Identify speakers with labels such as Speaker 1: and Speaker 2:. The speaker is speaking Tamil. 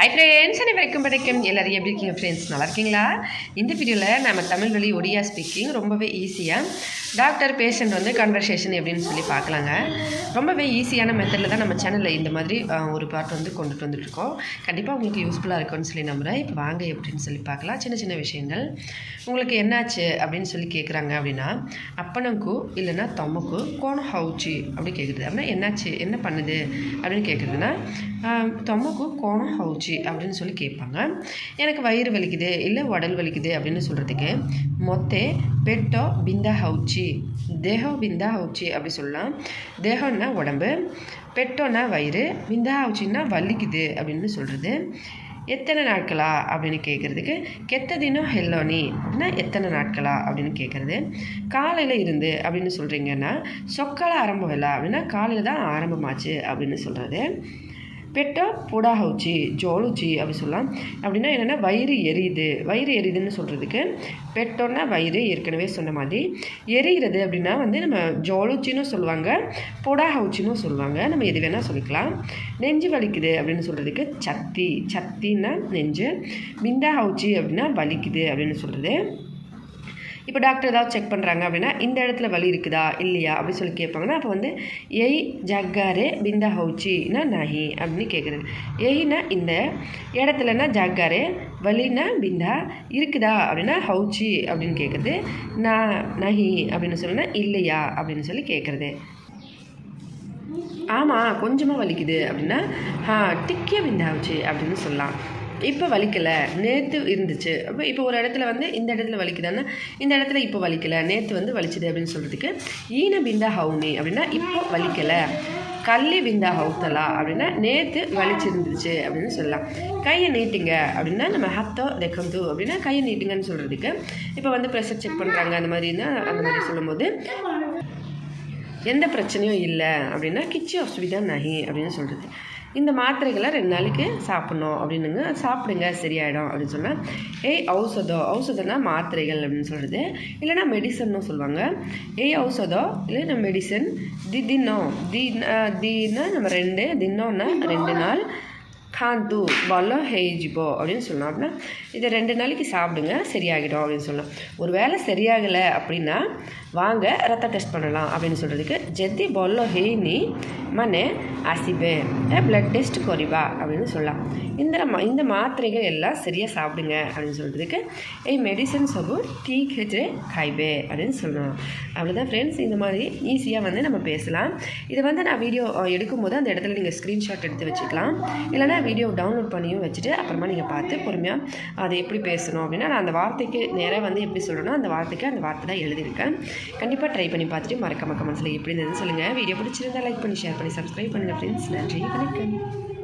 Speaker 1: ஹை ஃப்ரெண்ட்ஸ் அனைவருக்கும் வணக்கம். எல்லோரும் எப்படி இருக்கீங்க ஃப்ரெண்ட்ஸ் நல்லா இருக்கீங்களா? இந்த வீடியோவில் நம்ம தமிழ் வழி ஒடியா ஸ்பீக்கிங் ரொம்பவே ஈஸியாக டாக்டர் பேஷண்ட் வந்து கன்வர்சேஷன் எப்படின்னு சொல்லி பார்க்கலாங்க. ரொம்பவே ஈஸியான மெத்தடில் தான் நம்ம சேனலில் இந்த மாதிரி ஒரு பாட்டு வந்து கொண்டுட்டு வந்துட்டுருக்கோம் கண்டிப்பாக உங்களுக்கு யூஸ்ஃபுல்லாக இருக்கும்னு சொல்லி நம்புகிறேன் இப்போ வாங்க எப்படின்னு சொல்லி பார்க்கலாம். சின்ன சின்ன விஷயங்கள். உங்களுக்கு என்னாச்சு அப்படின்னு சொல்லி கேட்குறாங்க அப்படின்னா அப்பனங்கு இல்லைன்னா தொம்மக்கு கோணம் ஹவுச்சி அப்படி கேட்குறது அப்படின்னா என்னாச்சு? என்ன பண்ணுது? அப்படின்னு கேட்குறதுன்னா தொமக்கு கோணம் ஹவுச்சி அப்படின்னு சொல்லி கேட்பாங்க. எனக்கு வயிறு வலிக்குது இல்லை உடல் வலிக்குது அப்படின்னு சொல்கிறதுக்கு மொத்தே பெட்டோ பிந்தா ஹவுச்சி தேஹோ பிந்தா ஹவுச்சி அப்படி சொல்லலாம். தேகம்னா உடம்பு பெட்டோன்னா வயிறு பிந்தா ஹவுச்சின்னா வலிக்குது அப்படின்னு சொல்கிறது எத்தனை நாட்களா அப்படின்னு கேட்குறதுக்கு கெத்த தினம் ஹெல்லோனி அப்படின்னா எத்தனை நாட்களா அப்படின்னு கேட்குறது. காலையில் இருந்து அப்படின்னு சொல்கிறீங்கன்னா சொக்கால ஆரம்பம் இல்லை அப்படின்னா காலையில் தான் ஆரம்பமாச்சு அப்படின்னு சொல்கிறது பெட்டோ புடா ஹவுச்சி ஜோலுச்சி அப்படி சொல்லலாம். அப்படின்னா என்னென்னா வயிறு எரியுது. வயிறு எரியுதுன்னு சொல்கிறதுக்கு பெட்டோன்னா வயிறு ஏற்கனவே சொன்ன மாதிரி. எரிகிறது அப்படின்னா வந்து நம்ம ஜோலுச்சின்னு சொல்லுவாங்க புடா ஹவுச்சின்னு சொல்லுவாங்க. நம்ம எது வேணால் சொல்லிக்கலாம். நெஞ்சு வலிக்குது அப்படின்னு சொல்கிறதுக்கு சத்தி. சத்தின்னா நெஞ்சு. மிந்தா ஹவுச்சி அப்படின்னா வலிக்குது அப்படின்னு சொல்கிறது இப்போ டாக்டர் ஏதாவது செக் பண்ணுறாங்க அப்படின்னா இந்த இடத்துல வலி இருக்குதா இல்லையா அப்படின்னு சொல்லி கேட்பாங்கன்னா அப்போ வந்து எய் ஜக்காரே பிந்தா ஹவுச்சின்னா நஹி அப்படின்னு கேட்குறது எய்னா இந்த இடத்துலனா ஜக்காரே வலினா பிந்தா இருக்குதா? அப்படின்னா ஹவுச்சி அப்படின்னு கேட்குறது. நான் நஹி அப்படின்னு சொல்லுனா இல்லையா அப்படின்னு சொல்லி கேட்குறது. ஆமாம் கொஞ்சமாக வலிக்குது அப்படின்னா டிக்கே டிக்கிய பிந்தாவுச்சு அப்படின்னு சொல்லலாம். இப்போ வலிக்கலை. நேற்று இருந்துச்சு. அப்போ இப்போ ஒரு இடத்துல வந்து இந்த இடத்துல வலிக்குதான்னா இந்த இடத்துல இப்போ வலிக்கலை. நேற்று வந்து வலிச்சுது அப்படின்னு சொல்கிறதுக்கு ஈன பிந்தா ஹவுனி அப்படின்னா இப்போ வலிக்கலை. கள்ளி பிந்தா ஹவுத்தலா அப்படின்னா நேற்று வலிச்சிருந்துச்சு அப்படின்னு சொல்லலாம். கையை நீட்டுங்க அப்படின்னா நம்ம ஹத்தோ ரெக்கந்து அப்படின்னா கையை நீட்டுங்கன்னு சொல்கிறதுக்கு இப்போ வந்து ப்ரெஷர் செக் பண்ணுறாங்க அந்த மாதிரின்னா அந்த மாதிரி சொல்லும்போது எந்த பிரச்சனையும் இல்லை அப்படின்னா கிச்சி அசுவிதா நகி அப்படின்னு சொல்கிறது இந்த மாத்திரைகளை ரெண்டு நாளைக்கு சாப்பிட்ணும் அப்படின்னுங்க. சாப்பிடுங்க சரியாயிடும் அப்படின்னு சொன்னால் ஏய் ஔஷதம் ஔஷதம்னா மாத்திரைகள் அப்படின்னு சொல்கிறது இல்லைன்னா மெடிசன்னு சொல்லுவாங்க. ஏய் ஔஷதம் இல்லைன்னா மெடிசன்? தி தினம் தி தின்னா நம்ம ரெண்டு தினம்னா ரெண்டு நாள் காந்து பல ஹெய்ஜிபோ அப்படின்னு சொல்லலாம் அப்படின்னா இதை ரெண்டு நாளைக்கு சாப்பிடுங்க சரியாகிடும் அப்படின்னு சொல்லலாம் ஒரு வேளை சரியாகலை அப்படின்னா வாங்க ரத்த டெஸ்ட் பண்ணலாம் அப்படின்னு சொல்கிறதுக்கு ஜெத்தி பொல்லோ ஹெய்னி மனே அசிபே பிளட் டெஸ்ட் குறைவா அப்படின்னு சொல்லலாம் இந்த மா- இந்த மாத்திரைகள் எல்லாம் சரியாக சாப்பிடுங்க அப்படின்னு சொல்கிறதுக்கு ஏய் மெடிசன் சபு டீ ஹெச்ரே காய்பே அப்படின்னு சொல்லலாம் அவ்வளோதான் ஃப்ரெண்ட்ஸ் இந்த மாதிரி ஈஸியாக வந்து நம்ம பேசலாம். இதை வந்து நான் வீடியோ எடுக்கும்போது அந்த இடத்துல நீங்கள் ஸ்க்ரீன்ஷாட் எடுத்து வச்சுக்கலாம். இல்லைனா வீடியோ டவுன்லோட் பண்ணியும் வச்சுட்டு அப்புறமா நீங்கள் பார்த்து பொறுமையாக அதை எப்படி பேசணும் அப்படின்னா நான் அந்த வார்த்தைக்கு நேராக வந்து எப்படி சொல்லணும் அந்த வார்த்தைக்கு அந்த வார்த்தை தான் எழுதியிருக்கேன். கண்டிப்பாக ட்ரை பண்ணி பார்த்துட்டு மறக்காம கமெண்ட்ஸில் எப்படி இருந்ததுன்னு சொல்லுங்கள் வீடியோ பிடிச்சிருந்தா லைக் பண்ணி ஷேர் பண்ணி சப்ஸ்கிரைப் பண்ணுங்கள் ஃப்ரெண்ட்ஸ் நன்றி வணக்கம்.